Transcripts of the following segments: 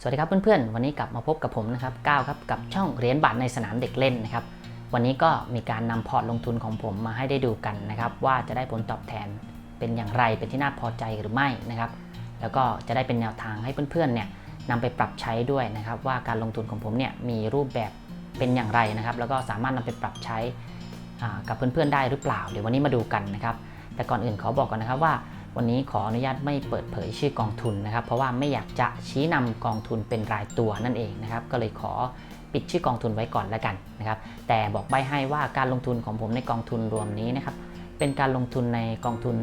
สวัสดีครับเพื่อนๆ วันนี้กลับมาพบกับผมนะครับก้าวครับกับช่องเหรียญบาทในสนามเด็กเล่นนะครับ วันนี้ก็มีการนำพอร์ตลงทุนของผมมาให้ได้ดูกันนะครับ ว่าจะได้ผลตอบแทนเป็นอย่างไรเป็นที่น่าพอใจหรือไม่นะครับ แล้วก็จะได้เป็นแนวทางให้เพื่อนๆเนี่ยนำไปปรับใช้ด้วยนะครับ ว่าการลงทุนของผมเนี่ยมีรูปแบบเป็นอย่างไรนะครับ แล้วก็สามารถนำไปปรับใช้กับเพื่อนๆได้หรือเปล่า เดี๋ยววันนี้มาดูกันนะครับ แต่ก่อนอื่นขอบอกก่อนนะครับว่า วันนี้ขออนุญาตไม่เปิดเผยชื่อกองทุนนะครับ เพราะว่าไม่อยากจะชี้นำกองทุนเป็นรายตัวนั่นเองนะครับ ก็เลยขอปิดชื่อกองทุนไว้ก่อนแล้วกันนะครับ แต่บอกใบให้ว่าการลงทุนของผมในกองทุนรวมนี้นะครับ เป็นการลงทุนในกองทุน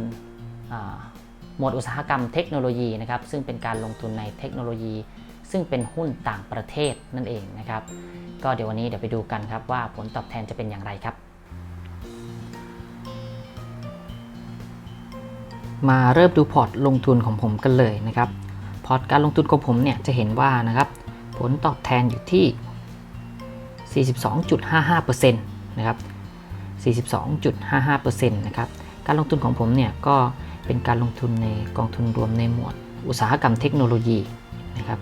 หมวดอุตสาหกรรมเทคโนโลยีนะครับ ซึ่งเป็นการลงทุนในเทคโนโลยี ซึ่งเป็นหุ้นต่างประเทศนั่นเองนะครับ ก็เดี๋ยววันนี้เดี๋ยวไปดูกันครับว่าผลตอบแทนจะเป็นอย่างไรครับ มาเริ่มดูพอร์ตลงทุนของผมกันเลยนะครับ พอร์ตการลงทุนของผมเนี่ยจะเห็นว่านะครับ ผลตอบแทนอยู่ที่ 42.55%นะครับ 42.55%นะครับ การลงทุนของผมเนี่ยก็เป็นการลงทุนในกองทุนรวมในหมวด อุตสาหกรรมเทคโนโลยีนะครับ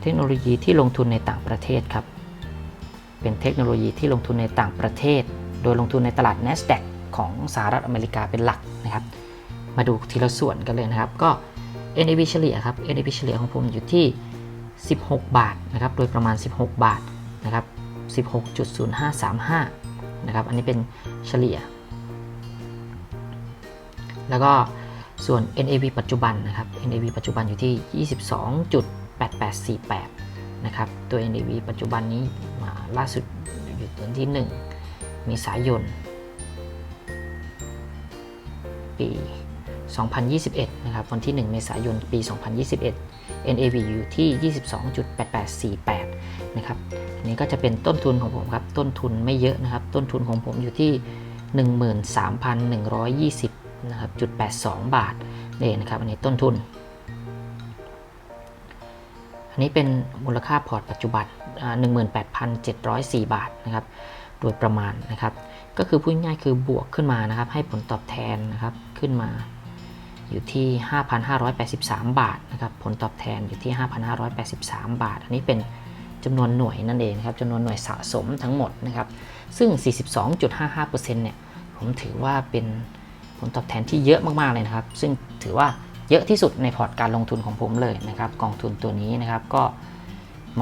เทคโนโลยีที่ลงทุนในต่างประเทศครับ เป็นเทคโนโลยีที่ลงทุนในต่างประเทศ โดยลงทุนในตลาด NASDAQ ของสหรัฐอเมริกาเป็นหลักนะครับ มาดูทีละส่วนกันเลยนะครับ ก็ NAV เฉลี่ยครับ NAV เฉลี่ยของผมอยู่ที่ 16 บาทนะครับ โดยประมาณ 16 บาทนะครับ 16.0535 นะครับ อันนี้เป็นเฉลี่ย แล้วก็ส่วน NAV ปัจจุบันนะครับ NAV ปัจจุบันอยู่ที่ 22.8848 นะครับ ตัว NAV ปัจจุบันนี้มาล่าสุดอยู่ตัวที่1มีสายนปี 2021 นะครับ วันที่ 1 เมษายน ปี 2021 NAV อยู่ที่ 22.8848 นะครับ อันนี้ก็จะเป็นต้นทุนของผมครับ ต้นทุนไม่เยอะนะครับ ต้นทุนของผมอยู่ที่ 13,120นะครับจุด82 บาทนี่นะครับ อันนี้ต้นทุน อันนี้เป็นมูลค่าพอร์ตปัจจุบันอ่า18,704 บาทนะครับ โดยประมาณนะครับ ก็คือพูดง่ายคือบวกขึ้นมานะครับ ให้ผลตอบแทนนะครับ ขึ้นมา อยู่ที่ 5,583 บาทนะครับ ผลตอบแทนอยู่ที่ 5,583 บาท อันนี้เป็นจำนวนหน่วยนั่นเองครับจำนวนหน่วยสะสมทั้งหมดนะครับ ซึ่ง 42.55%เนี่ยผมถือว่าเป็นผลตอบแทนที่เยอะมากๆเลยนะครับ ซึ่งถือว่าเยอะที่สุดในพอร์ตการลงทุนของผมเลยนะครับ กองทุนตัวนี้นะครับก็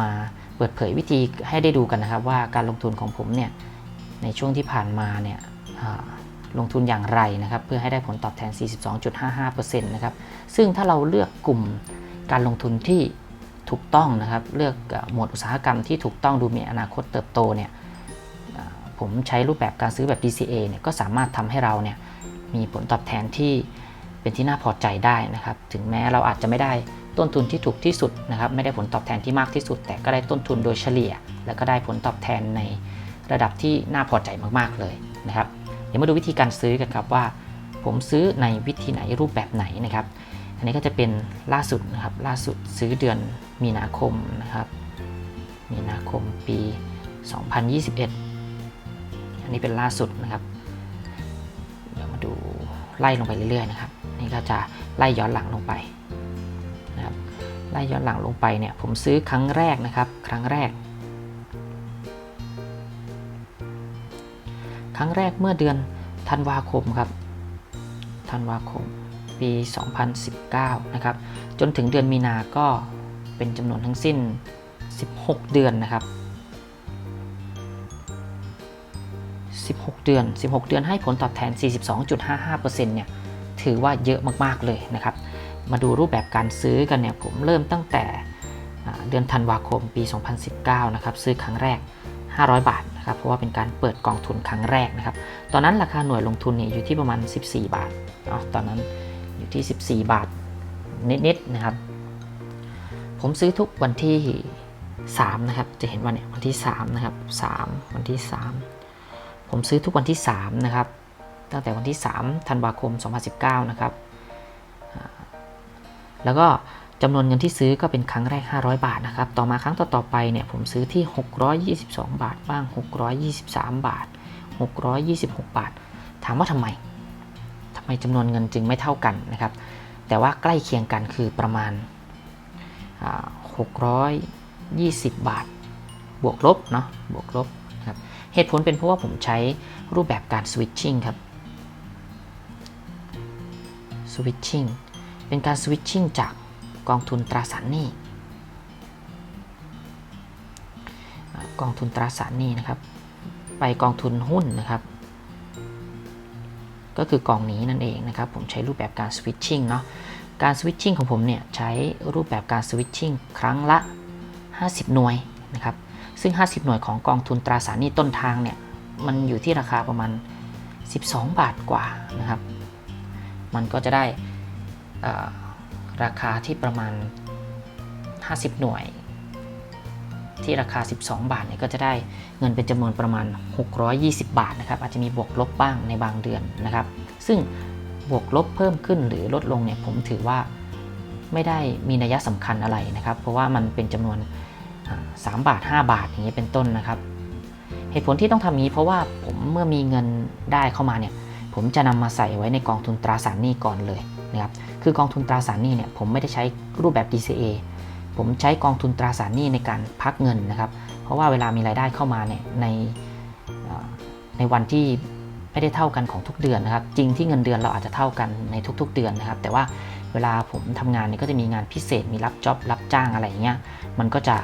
มาเปิดเผยวิธีให้ได้ดูกันนะครับ ว่าการลงทุนของผมเนี่ยในช่วงที่ผ่านมาเนี่ย ลงทุนอย่างไรนะครับ เพื่อให้ได้ผลตอบแทน 42.55%นะครับ ซึ่งถ้าเราเลือกกลุ่มการลงทุนที่ถูกต้องนะครับ เลือกหมวดอุตสาหกรรมที่ถูกต้องดูมีอนาคตเติบโตเนี่ย ผมใช้รูปแบบการซื้อแบบ DCA เนี่ยก็สามารถทำให้เราเนี่ยมีผลตอบแทนที่เป็นที่น่าพอใจได้นะครับ ถึงแม้เราอาจจะไม่ได้ต้นทุนที่ถูกที่สุดนะครับ ไม่ได้ผลตอบแทนที่มากที่สุด แต่ก็ได้ต้นทุนโดยเฉลี่ย แล้วก็ได้ผลตอบแทนในระดับที่น่าพอใจมาก ๆ เลยนะครับ ดี๋ยวมาดูวิธีการซื้อกันครับว่า ผมซื้อในวิธีไหนรูปแบบไหนนะครับ อันนี้ก็จะเป็นล่าสุดนะครับล่าสุดซื้อเดือนมีนาคมนะครับ มีนาคมปี 2021 อันนี้เป็นล่าสุดนะครับ เดี๋ยวมาดูไล่ลงไปเรื่อยๆนะครับ นี่ก็จะไล่ย้อนหลังลงไปนะครับ ไล่ย้อนหลังลงไปเนี่ยผมซื้อครั้งแรกนะครับ ครั้งแรก ครั้งแรกเมื่อเดือนธันวาคมครับธันวาคมปี 2019 นะครับ จนถึงเดือนมีนาก็เป็นจำนวนทั้งสิ้น 16 เดือนนะครับ 16 เดือน 16 เดือนให้ผลตอบแทน 42.55%เนี่ย ถือว่าเยอะมากๆเลยนะครับ มาดูรูปแบบการซื้อกันเนี่ย ผมเริ่มตั้งแต่เดือนธันวาคมปี 2019 นะครับ ซื้อครั้งแรก 500 บาท นะครับเพราะว่าเป็นการเปิดกองทุนครั้งแรกนะครับ ตอนนั้นราคาหน่วยลงทุนเนี่ยอยู่ที่ประมาณ 14 บาทอ๋อตอนนั้นอยู่ที่ 14 บาทนิดๆนะครับ ผมซื้อทุกวันที่ 3 นะครับ จะเห็นว่าเนี่ยวันที่ 3 นะครับ 3 วันที่ 3 ผมซื้อทุกวันที่ 3 นะครับ ตั้งแต่วันที่ 3 ธันวาคม 2019 นะครับ แล้วก็ จำนวนเงินที่ซื้อก็เป็นครั้งแรก 500 บาทนะครับ ต่อมาครั้งต่อๆไปเนี่ยผมซื้อที่ 622 บาทบ้าง 623 บาท 626 บาท ถามว่าทำไมทำไมจำนวนเงินจึงไม่เท่ากันนะครับ แต่ว่าใกล้เคียงกันคือประมาณ 620 บาท บวกลบเนาะ บวกลบครับ เหตุผลเป็นเพราะว่าผมใช้รูปแบบการ switching ครับ switching เป็นการ switching จาก กองทุนตราสารหนี้กองทุนตราสารหนี้นะครับ ไปกองทุนหุ้นนะครับ ก็คือกองนี้นั่นเองนะครับ ผมใช้รูปแบบการ switching เนาะการ switching ของผมเนี่ยใช้รูปแบบการ switching ครั้งละ 50 หน่วยนะครับ ซึ่ง 50 หน่วยของกองทุนตราสารหนี้ต้นทางเนี่ยมันอยู่ที่ราคาประมาณ 12 บาทกว่านะครับ มันก็จะได้ ราคาที่ประมาณ 50 หน่วย ที่ราคา 12 บาทเนี่ยก็จะได้เงินเป็นจำนวนประมาณ 620 บาทนะครับอาจจะมีบวกลบบ้างในบางเดือนนะครับ ซึ่งบวกลบเพิ่มขึ้นหรือลดลงเนี่ยผมถือว่าไม่ได้มีนัยสำคัญอะไรนะครับ เพราะว่ามันเป็นจำนวนอ่า3บาท 5 บาทอย่างนี้เป็นต้นนะครับ เหตุผลที่ต้องทำนี้เพราะว่าผมเมื่อมีเงินได้เข้ามาเนี่ยผมจะนำมาใส่ไว้ในกองทุนตราสารหนี้ก่อนเลยนะครับ คือกองทุนตราสารหนี้เนี่ยผมไม่ได้ใช้รูปแบบ DCA ผมใช้กองทุนตราสารหนี้ในการพักเงินนะครับ เพราะว่าเวลามีรายได้เข้ามาเนี่ยในในวันที่ไม่ได้เท่ากันของทุกเดือนนะครับ จริงที่เงินเดือนเราอาจจะเท่ากันในทุกๆเดือนนะครับ แต่ว่าเวลาผมทำงานเนี่ยก็จะมีงานพิเศษมีรับจ็อบรับจ้างอะไรอย่างเงี้ยมันก็จะ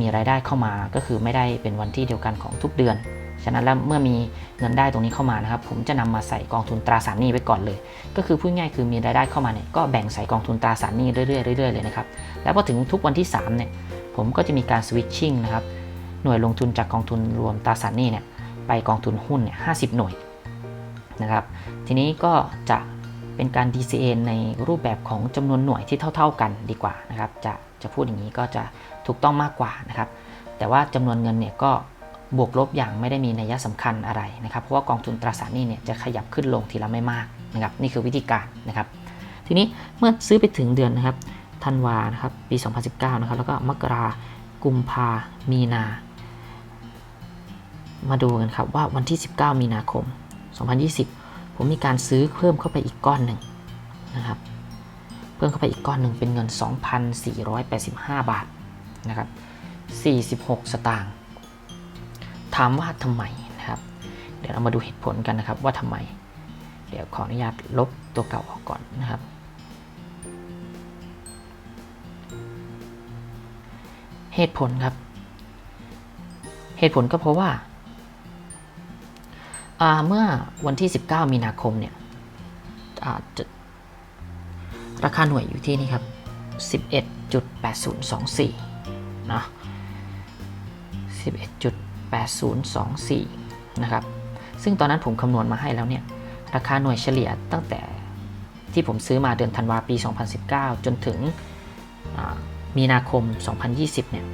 มีรายได้เข้ามาก็คือไม่ได้เป็นวันที่เดียวกันของทุกเดือน ฉะนั้นแล้วเมื่อมีเงินได้ตรงนี้เข้ามานะครับ ผมจะนำมาใส่กองทุนตราสารหนี้ไว้ก่อนเลย ก็คือพูดง่ายคือมีรายได้เข้ามาเนี่ยก็แบ่งใส่กองทุนตราสารหนี้เรื่อยๆเรื่อยๆเลยนะครับ แล้วพอถึงทุกวันที่3เนี่ยผมก็จะมีการสวิตชิ่งนะครับ หน่วยลงทุนจากกองทุนรวมตราสารหนี้เนี่ยไปกองทุนหุ้นเนี่ยห้หน่วยนะครับ ทีนี้ก็จะเป็นการ DCA ในรูปแบบของจำนวนหน่วยที่เท่า ๆกันดีกว่านะครับ จะจะพูดอย่างนี้ก็จะถูกต้องมากกว่านะครับ แต่ว่าจำนวนเงินเนี่ยก็ บวกลบอย่างไม่ได้มีนัยสำคัญอะไรนะครับ เพราะว่ากองทุนตราสารหนี้เนี่ยจะขยับขึ้นลงทีละไม่มากนะครับนี่คือวิธีการนะครับ ทีนี้เมื่อซื้อไปถึงเดือนนะครับธันวานะครับปี 2019 นะครับแล้วก็มกรากุมภามีนา มาดูกันครับว่าวันที่ 19 มีนาคม 2020 ผมมีการซื้อเพิ่มเข้าไปอีกก้อนหนึ่งนะครับเพิ่มเข้าไปอีกก้อนหนึ่งเป็นเงิน 2,485 บาทนะครับ46 สตางค์ ถามว่าทำไมนะครับ เดี๋ยวเรามาดูเหตุผลกันนะครับว่าทำไม เดี๋ยวขออนุญาตลบตัวเก่าออกก่อนนะครับ เหตุผลครับ เหตุผลก็เพราะว่าเมื่อวันที่ 19 มีนาคมเนี่ยาราคาหน่วยอยู่ที่นี่ครับ 11.8024นะ11.8024 8024 นะครับ ซึ่งตอนนั้นผมคำนวณมาให้แล้วเนี่ย ราคาหน่วยเฉลี่ยตั้งแต่ที่ผมซื้อมาเดือนธันวาปี 2019 จนถึงมีนาคม 2020 เนี่ย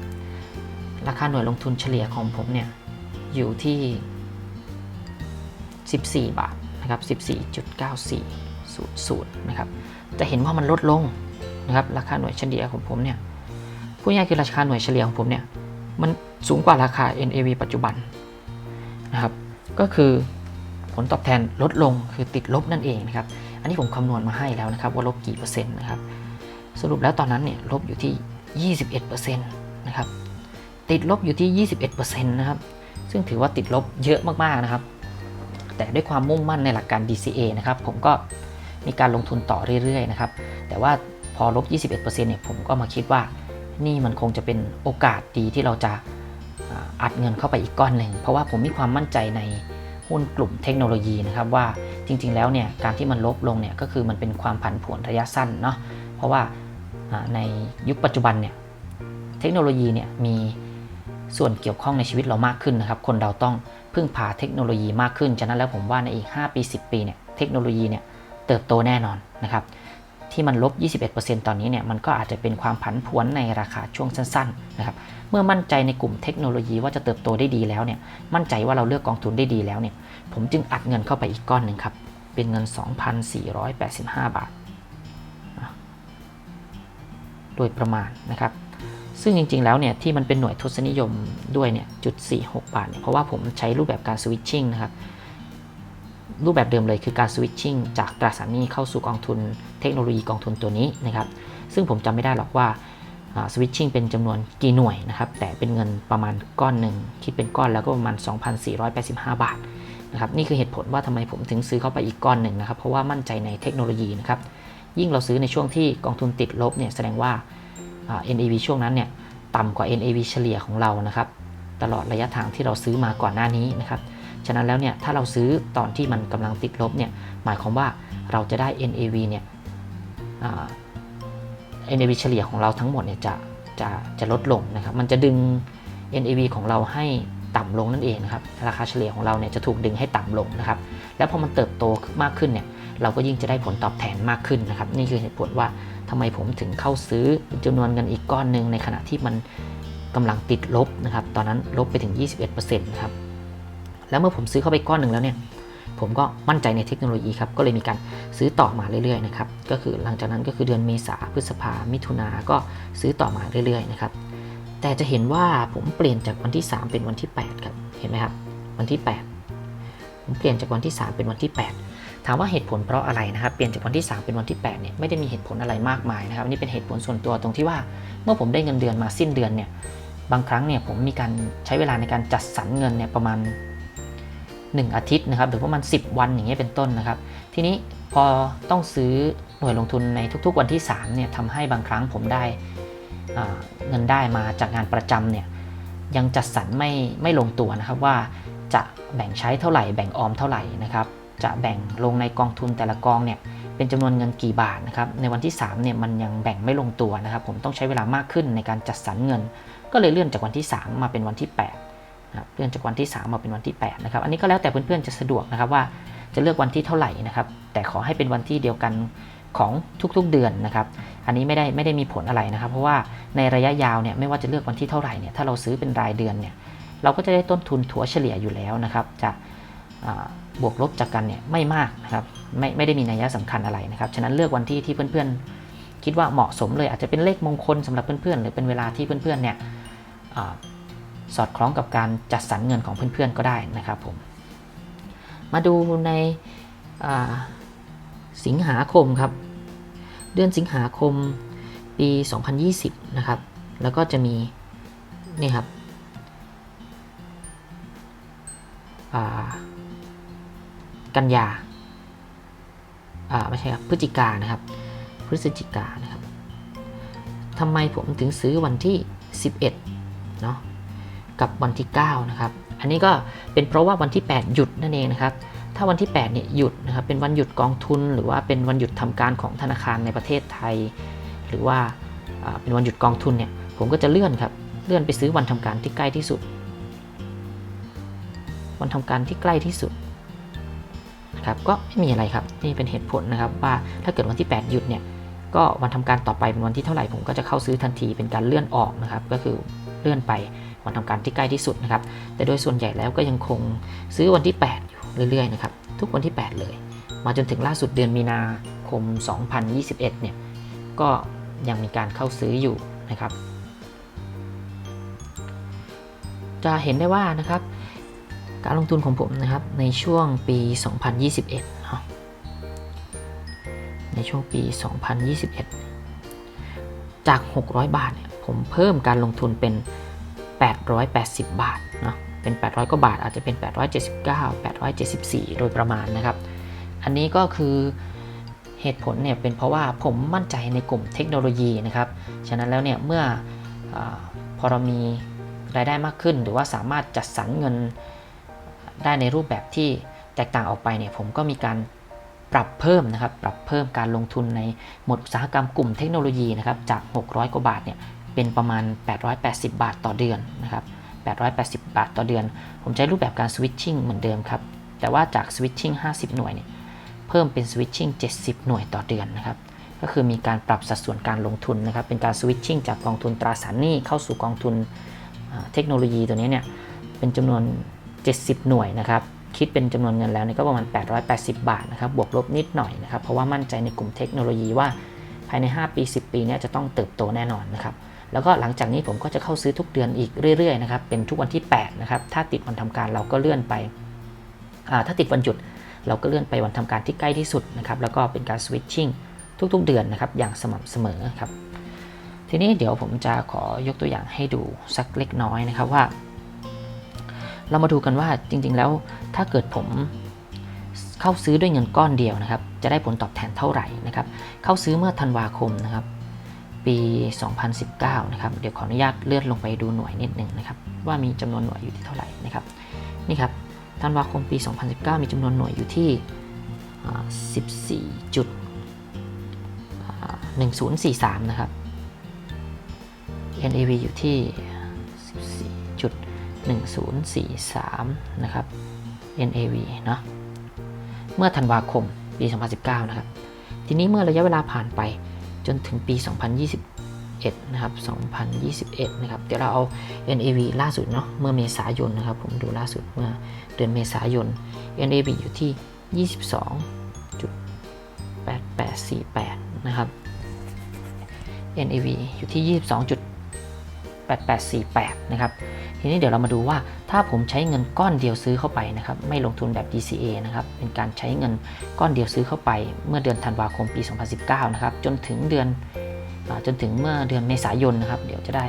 ราคาหน่วยลงทุนเฉลี่ยของผมเนี่ย อยู่ที่ 14 บาทนะครับ 14.9400 นะครับ จะเห็นว่ามันลดลงนะครับ ราคาหน่วยเฉลี่ยของผมเนี่ย พูดง่ายคือราคาหน่วยเฉลี่ยของผมเนี่ย มันสูงกว่าราคา NAV ปัจจุบันนะครับ ก็คือผลตอบแทนลดลงคือติดลบนั่นเองนะครับ อันนี้ผมคำนวณมาให้แล้วนะครับ ว่าลบกี่เปอร์เซ็นต์นะครับ สรุปแล้วตอนนั้นเนี่ยลบอยู่ที่ 21%นะครับ ติดลบอยู่ที่ 21%นะครับ ซึ่งถือว่าติดลบเยอะมากๆนะครับ แต่ด้วยความมุ่งมั่นในหลักการ DCA นะครับ ผมก็มีการลงทุนต่อเรื่อยๆนะครับ แต่ว่าพอลบ 21%เนี่ยผมก็มาคิดว่า นี่มันคงจะเป็นโอกาสดีที่เราจะอัดเงินเข้าไปอีกก้อนหนึ่ง เพราะว่าผมมีความมั่นใจในหุ้นกลุ่มเทคโนโลยีนะครับว่าจริงๆแล้วเนี่ยการที่มันลบลงเนี่ยก็คือมันเป็นความผันผวนระยะสั้นเนาะเพราะว่าในยุคปัจจุบันเนี่ยเทคโนโลยีเนี่ยมีส่วนเกี่ยวข้องในชีวิตเรามากขึ้นนะครับ คนเราต้องพึ่งพาเทคโนโลยีมากขึ้น ฉะนั้นแล้วผมว่าในอีก 5 ปี 10 ปีเนี่ยเทคโนโลยีเนี่ยเติบโตแน่นอนนะครับ ที่มันลบ 21%ตอนนี้เนี่ยมันก็อาจจะเป็นความผันผวนในราคาช่วงสั้นๆนะครับเมื่อมั่นใจในกลุ่มเทคโนโลยีว่าจะเติบโตได้ดีแล้วเนี่ยมั่นใจว่าเราเลือกกองทุนได้ดีแล้วเนี่ยผมจึงอัดเงินเข้าไปอีกก้อนหนึ่งครับ เป็นเงิน 2,485 บาท โดยประมาณนะครับซึ่งจริงๆ แล้วเนี่ยที่มันเป็นหน่วยทศนิยมด้วยเนี่ยจุด46 บาทเนี่ยเพราะว่าผมใช้รูปแบบการสวิตชิ่งนะครับ รูปแบบเดิมเลยคือการสวิตชิ่งจากตราสารหนี้เข้าสู่กองทุนเทคโนโลยีกองทุนตัวนี้นะครับ ซึ่งผมจำไม่ได้หรอกว่าสวิตชิ่งเป็นจำนวนกี่หน่วยนะครับ แต่เป็นเงินประมาณก้อนหนึ่งคิดเป็นก้อนแล้วก็ประมาณ 2,485 บาทนะครับนี่คือเหตุผลว่าทำไมผมถึงซื้อเข้าไปอีกก้อนหนึ่งนะครับ เพราะว่ามั่นใจในเทคโนโลยีนะครับ ยิ่งเราซื้อในช่วงที่กองทุนติดลบเนี่ยแสดงว่า NAV ช่วงนั้นเนี่ยต่ำกว่า NAV เฉลี่ยของเรานะครับ ตลอดระยะทางที่เราซื้อมาก่อนหน้านี้นะครับ ฉะนั้นแล้วเนี่ยถ้าเราซื้อตอนที่มันกำลังติดลบเนี่ยหมายความว่าเราจะได้ NAV เนี่ย NAV เฉลี่ยของเราทั้งหมดเนี่ยจะจะจะลดลงนะครับ มันจะดึง NAV ของเราให้ต่ำลงนั่นเองนะครับ ราคาเฉลี่ยของเราเนี่ยจะถูกดึงให้ต่ำลงนะครับ แล้วพอมันเติบโตมากขึ้นเนี่ย เราก็ยิ่งจะได้ผลตอบแทนมากขึ้นนะครับ นี่คือเหตุผลว่าทำไมผมถึงเข้าซื้อจำนวนเงินอีกก้อนหนึ่งในขณะที่มันกำลังติดลบนะครับ ตอนนั้นลบไปถึง 21%นะครับ แล้วเมื่อผมซื้อเข้าไปก้อนหนึ่งแล้วเนี่ยผมก็มั่นใจในเทคโนโลยีครับ ก็เลยมีการซื้อต่อมาเรื่อยๆนะครับ ก็คือหลังจากนั้นก็คือเดือนเมษาพฤษภา มิถุนา ก็ซื้อต่อมาเรื่อยๆนะครับ แต่จะเห็นว่าผมเปลี่ยนจากวันที่ 3 เป็นวันที่ 8 ครับ เห็นไหมครับ วันที่ 8 ผมเปลี่ยนจากวันที่ 3 เป็นวันที่ 8 ถามว่าเหตุผลเพราะอะไรนะครับ เปลี่ยนจากวันที่ 3 เป็นวันที่ 8 เนี่ย ไม่ได้มีเหตุผลอะไรมากมายนะครับอันนี้เป็นเหตุผลส่วนตัวตรงที่ว่า เมื่อผมได้เงินเดือนมาสิ้นเดือนเนี่ย บางครั้งเนี่ยผมมีการใช้เวลาในการจัดสรรเงินเนี่ยประมาณ 1 อาทิตย์นะครับหรือประมาณ 10 วันอย่างเงี้ยเป็นต้นนะครับ ทีนี้พอต้องซื้อหน่วยลงทุนในทุกๆวันที่3เนี่ยทำให้บางครั้งผมได้เงินได้มาจากงานประจำเนี่ยยังจัดสรรไม่ไม่ลงตัวนะครับว่าจะแบ่งใช้เท่าไหร่แบ่งออมเท่าไหร่นะครับจะแบ่งลงในกองทุนแต่ละกองเนี่ยเป็นจำนวนเงินกี่บาทนะครับในวันที่3เนี่ยมันยังแบ่งไม่ลงตัวนะครับ ผมต้องใช้เวลามากขึ้นในการจัดสรรเงิน ก็เลยเลื่อนจากวันที่ 3 มาเป็นวันที่ 8 เลื่อนจากวันที่ 3 มาเป็นวันที่8นะครับอันนี้ก็แล้วแต่เพื่อนๆจะสะดวกนะครับว่าจะเลือกวันที่เท่าไหร่นะครับ แต่ขอให้เป็นวันที่เดียวกันของทุกๆเดือนนะครับ อันนี้ไม่ได้ไม่ได้มีผลอะไรนะครับ เพราะว่าในระยะยาวเนี่ยไม่ว่าจะเลือกวันที่เท่าไหร่เนี่ยถ้าเราซื้อเป็นรายเดือนเนี่ยเราก็จะได้ต้นทุนถัวเฉลี่ยอยู่แล้วนะครับ จะบวกลบจากกันเนี่ยไม่มากนะครับไม่ไม่ได้มีนัยสำคัญอะไรนะครับ ฉะนั้นเลือกวันที่ที่เพื่อนๆ คิดว่าเหมาะสมเลยอาจจะเป็นเลขมงคลสำหรับเพื่อนๆ หรือเป็นเวลาที่เพื่อนๆเนี่ย สอดคล้องกับการจัดสรรเงินของเพื่อนๆก็ได้นะครับผมมาดูในสิงหาคมครับ เดือนสิงหาคมปี 2020 นะครับ แล้วก็จะมีนี่ครับกันยาไม่ใช่ครับพฤศจิกานะครับ พฤศจิกานะครับทำไมผมถึงซื้อวันที่ 11 เนาะ กับวันที่ 9 นะครับ อันนี้ก็เป็นเพราะว่าวันที่ 8 หยุดนั่นเองนะครับ ถ้าวันที่ 8 เนี่ยหยุดนะครับ เป็นวันหยุดกองทุน หรือว่าเป็นวันหยุดทำการของธนาคารในประเทศไทย หรือว่าเป็นวันหยุดกองทุนเนี่ย ผมก็จะเลื่อนครับ เลื่อนไปซื้อวันทำการที่ใกล้ที่สุด วันทำการที่ใกล้ที่สุดนะครับ ก็ไม่มีอะไรครับ นี่เป็นเหตุผลนะครับว่าถ้าเกิดวันที่ 8 หยุดเนี่ย ก็วันทำการต่อไปเป็นวันที่เท่าไหร่ผมก็จะเข้าซื้อทันทีเป็นการเลื่อนออกนะครับ ก็คือเลื่อนไป วันทำการที่ใกล้ที่สุดนะครับ แต่โดยส่วนใหญ่แล้วก็ยังคงซื้อวันที่ 8 อยู่เรื่อยๆนะครับ ทุกวันที่ 8 เลย มาจนถึงล่าสุดเดือนมีนาคม 2021 เนี่ย ก็ยังมีการเข้าซื้ออยู่นะครับ จะเห็นได้ว่านะครับ การลงทุนของผมนะครับในช่วงปี 2021เนาะในช่วงปี 2021 จาก 600 บาทเนี่ย ผมเพิ่มการลงทุนเป็น 880 บาทเนาะเป็น 800 กว่าบาทอาจจะเป็น 879 874 โดยประมาณนะครับ อันนี้ก็คือเหตุผลเนี่ยเป็นเพราะว่าผมมั่นใจในกลุ่มเทคโนโลยีนะครับ ฉะนั้นแล้วเนี่ยเมื่ออพอเรามีรายได้มากขึ้น หรือว่าสามารถจัดสรรเงินได้ในรูปแบบที่แตกต่างออกไปเนี่ยผมก็มีการปรับเพิ่มนะครับ ปรับเพิ่มการลงทุนในหมวดอุตสาหกรรมกลุ่มเทคโนโลยีนะครับจาก 600 กว่าบาทเนี่ย เป็นประมาณ 880 บาทต่อเดือนนะครับ880 บาทต่อเดือน ผมใช้รูปแบบการสวิตชิ่งเหมือนเดิมครับ แต่ว่าจากสวิตชิ่ง50 หน่วยเนี่ย เพิ่มเป็นสวิตชิ่ง70 หน่วยต่อเดือนนะครับ ก็คือมีการปรับสัดส่วนการลงทุนนะครับ เป็นการสวิตชิ่งจากกองทุนตราสารหนี้เข้าสู่กองทุนเทคโนโลยีตัวนี้เนี่ย เป็นจำนวน 70 หน่วยนะครับ คิดเป็นจำนวนเงินแล้วเนี่ยก็ประมาณ 880 บาทนะครับ บวกลบนิดหน่อยนะครับ เพราะว่ามั่นใจในกลุ่มเทคโนโลยีว่าภายใน 5 ปี 10 ปีเนี่ยจะต้องเติบโตแน่นอนนะครับ แล้วก็หลังจากนี้ผมก็จะเข้าซื้อทุกเดือนอีกเรื่อยๆนะครับเป็นทุกวันที่8นะครับถ้าติดวันทำการเราก็เลื่อนไปถ้าติดวันหยุดเราก็เลื่อนไปวันทำการที่ใกล้ที่สุดนะครับแล้วก็เป็นการสวิตชิ่งทุกๆ เดือนนะครับอย่างสม่ำเสมอครับทีนี้เดี๋ยวผมจะขอยกตัวอย่างให้ดูสักเล็กน้อยนะครับว่า เรามาดูกันว่าจริงๆแล้วถ้าเกิดผมเข้าซื้อด้วยเงินก้อนเดียวนะครับ จะได้ผลตอบแทนเท่าไหร่นะครับ เข้าซื้อเมื่อธันวาคมนะครับ ปี 2019 นะครับ เดี๋ยวขออนุญาตเลื่อนลงไปดูหน่วยนิดหนึ่งนะครับ ว่ามีจำนวนหน่วยอยู่ที่เท่าไหร่นะครับ นี่ครับ ธันวาคมปี 2019 มีจำนวนหน่วยอยู่ที่ 14จุด1043 นะครับ NAV อยู่ที่ 14.1043 นะครับ NAV เนาะ เมื่อธันวาคมปี 2019 นะครับ ทีนี้เมื่อระยะเวลาผ่านไป จนถึงปี 2021 นะครับ 2021 นะครับ เดี๋ยวเราเอา NAV ล่าสุดเนาะ เมื่อเมษายนนะครับ ผมดูล่าสุดเมื่อเดือนเมษายน NAV อยู่ที่ 22.8848 นะครับ NAV อยู่ที่ 22. 8848 นะครับ ทีนี้เดี๋ยวเรามาดูว่าถ้าผมใช้เงินก้อนเดียวซื้อเข้าไปนะครับ ไม่ลงทุนแบบ DCA นะครับ เป็นการใช้เงินก้อนเดียวซื้อเข้าไป เมื่อเดือนธันวาคมปี 2019 นะครับ จนถึงเดือนอจนถึงเมื่อเดือนเมษายนนะครับ เดี๋ยวจะได้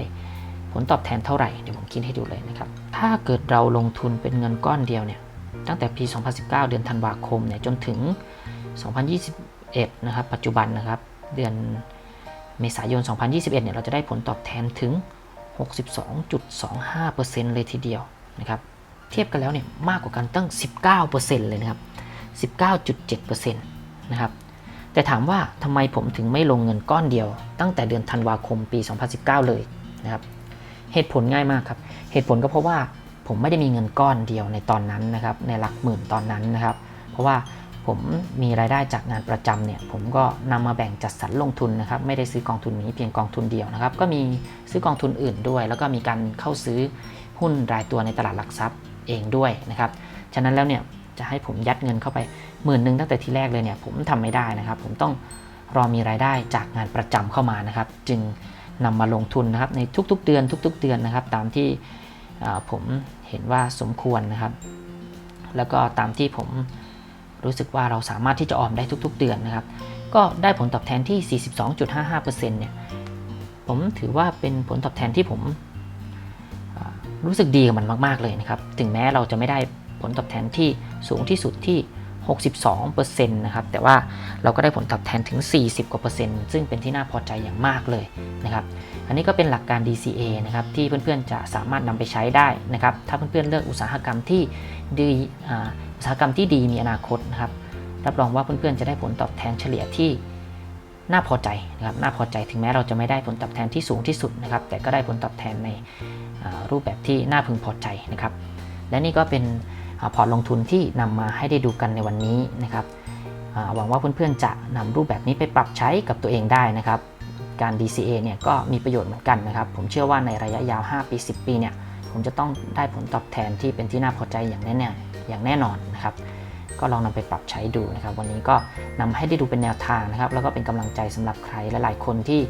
ผลตอบแทนเท่าไหร่ เดี๋ยวผมคิดให้ดูเลยนะครับ ถ้าเกิดเราลงทุนเป็นเงินก้อนเดียวเนี่ย ตั้งแต่ปี 2019 เดือนธันวาคมเนี่ยจนถึง 2021 นะครับ ปัจจุบันนะครับ เดือนเมษายน 2021 เนี่ย เราจะได้ผลตอบแทนถึง 62.25%เลยทีเดียวนะครับเทียบกันแล้วเนี่ยมากกว่ากันตั้ง 19%เลยนะครับ 19.7%นะครับแต่ถามว่าทำไมผมถึงไม่ลงเงินก้อนเดียว ตั้งแต่เดือนธันวาคมปี 2019 เลยนะครับเหตุผลง่ายมากครับ เหตุผลก็เพราะว่าผมไม่ได้มีเงินก้อนเดียวในตอนนั้นนะครับในหลักหมื่นตอนนั้นนะครับ เพราะว่า ผมมีรายได้จากงานประจำเนี่ยผมก็นำมาแบ่งจัดสรรลงทุนนะครับไม่ได้ซื้อกองทุนนี้เพียงกองทุนเดียวนะครับ ก็มีซื้อกองทุนอื่นด้วย แล้วก็มีการเข้าซื้อหุ้นรายตัวในตลาดหลักทรัพย์เองด้วยนะครับฉะนั้นแล้วเนี่ยจะให้ผมยัดเงินเข้าไปหมื่นหนึ่งตั้งแต่ทีแรกเลยเนี่ยผมทำไม่ได้นะครับ ผมต้องรอมีรายได้จากงานประจำเข้ามานะครับ จึงนำมาลงทุนนะครับในทุกๆเดือนทุก ๆ เดือนนะครับ ตามที่ผมเห็นว่าสมควรนะครับ แล้วก็ตามที่ผม รู้สึกว่าเราสามารถที่จะออมได้ทุก ๆ เดือนนะครับ ก็ได้ผลตอบแทนที่ 42.55%เนี่ย ผมถือว่าเป็นผลตอบแทนที่ผมรู้สึกดีกับมันมาก ๆ เลยนะครับ ถึงแม้เราจะไม่ได้ผลตอบแทนที่สูงที่สุดที่ 62%นะครับแต่ว่าเราก็ได้ผลตอบแทนถึง 40 กว่าเปอร์เซ็นต์ซึ่งเป็นที่น่าพอใจอย่างมากเลยนะครับอันนี้ก็เป็นหลักการ DCA นะครับที่เพื่อนๆจะสามารถนำไปใช้ได้นะครับถ้าเพื่อนๆเลือกอุตสาหกรรมที่ดีอุตสาหกรรมที่ดีมีอนาคตนะครับรับรองว่าเพื่อนๆจะได้ผลตอบแทนเฉลี่ยที่น่าพอใจนะครับน่าพอใจถึงแม้เราจะไม่ได้ผลตอบแทนที่สูงที่สุดนะครับ แต่ก็ได้ผลตอบแทนในรูปแบบที่น่าพึงพอใจนะครับ และนี่ก็เป็น พอร์ตลงทุนที่นำมาให้ได้ดูกันในวันนี้นะครับหวังว่าเพื่อนๆจะนำรูปแบบนี้ไปปรับใช้กับตัวเองได้นะครับ การ DCA เนี่ยก็มีประโยชน์เหมือนกันนะครับ ผมเชื่อว่าในระยะยาว 5 ปี 10 ปีเนี่ยผมจะต้องได้ผลตอบแทนที่เป็นที่น่าพอใจอย่างแน่ ๆ อย่างแน่นอนนะครับ ก็ลองนำไปปรับใช้ดูนะครับ วันนี้ก็นำให้ได้ดูเป็นแนวทางนะครับ แล้วก็เป็นกำลังใจสำหรับใครหลายๆคนที่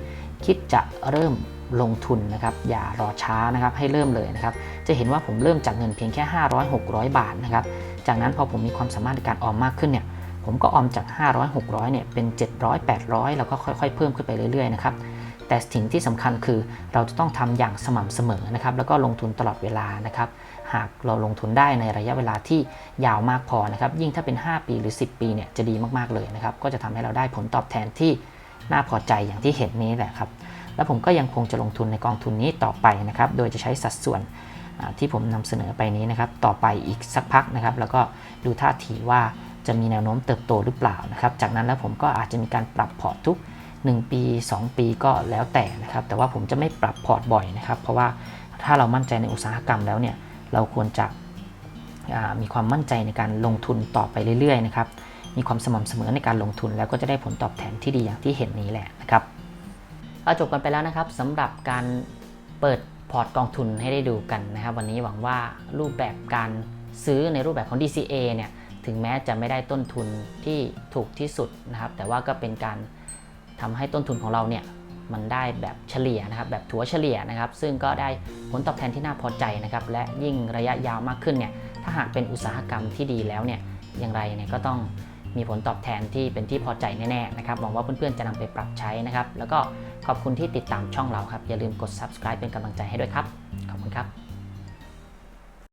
คิดจะเริ่ม ลงทุนนะครับ อย่ารอช้านะครับให้เริ่มเลยนะครับ จะเห็นว่าผมเริ่มจากเงินเพียงแค่ 500 600 บาทนะครับ จากนั้นพอผมมีความสามารถในการออมมากขึ้นเนี่ย ผมก็ออมจาก 500 600เนี่ยเป็น 700 800 แล้วก็ค่อยๆ เพิ่มขึ้นไปเรื่อยๆนะครับ แต่สิ่งที่สำคัญคือเราจะต้องทำอย่างสม่ำเสมอนะครับ แล้วก็ลงทุนตลอดเวลานะครับ หากเราลงทุนได้ในระยะเวลาที่ยาวมากพอนะครับ ยิ่งถ้าเป็น 5 ปีหรือ 10 ปีเนี่ยจะดีมากๆเลยนะครับ ก็จะทำให้เราได้ผลตอบแทนที่น่าพอใจอย่างที่เห็นนี้แหละครับ แล้วผมก็ยังคงจะลงทุนในกองทุนนี้ต่อไปนะครับ โดยจะใช้สัดส่วนที่ผมนำเสนอไปนี้นะครับ ต่อไปอีกสักพักนะครับ แล้วก็ดูท่าทีว่าจะมีแนวโน้มเติบโตหรือเปล่านะครับ จากนั้นแล้วผมก็อาจจะมีการปรับพอร์ตทุก 1 ปี 2 ปีก็แล้วแต่นะครับ แต่ว่าผมจะไม่ปรับพอร์ตบ่อยนะครับ เพราะว่าถ้าเรามั่นใจในอุตสาหกรรมแล้วเนี่ย เราควรจะมีความมั่นใจในการลงทุนต่อไปเรื่อยๆนะครับ มีความสม่ำเสมอในการลงทุนแล้วก็จะได้ผลตอบแทนที่ดีอย่างที่เห็นนี้แหละนะครับ เอาจบกันไปแล้วนะครับสำหรับการเปิดพอร์ตกองทุนให้ได้ดูกันนะครับ วันนี้หวังว่ารูปแบบการซื้อในรูปแบบของ DCA เนี่ยถึงแม้จะไม่ได้ต้นทุนที่ถูกที่สุดนะครับ แต่ว่าก็เป็นการทำให้ต้นทุนของเราเนี่ยมันได้แบบเฉลี่ยนะครับ แบบถัวเฉลี่ยนะครับ ซึ่งก็ได้ผลตอบแทนที่น่าพอใจนะครับ และยิ่งระยะยาวมากขึ้นเนี่ยถ้าหากเป็นอุตสาหกรรมที่ดีแล้วเนี่ยอย่างไรเนี่ยก็ต้องมีผลตอบแทนที่เป็นที่พอใจแน่ๆนะครับหวังว่าเพื่อนๆจะนำไปปรับใช้นะครับ แล้วก็ ขอบคุณที่ติดตามช่องเราครับ อย่าลืมกด subscribe เป็นกำลังใจให้ด้วยครับ ขอบคุณครับ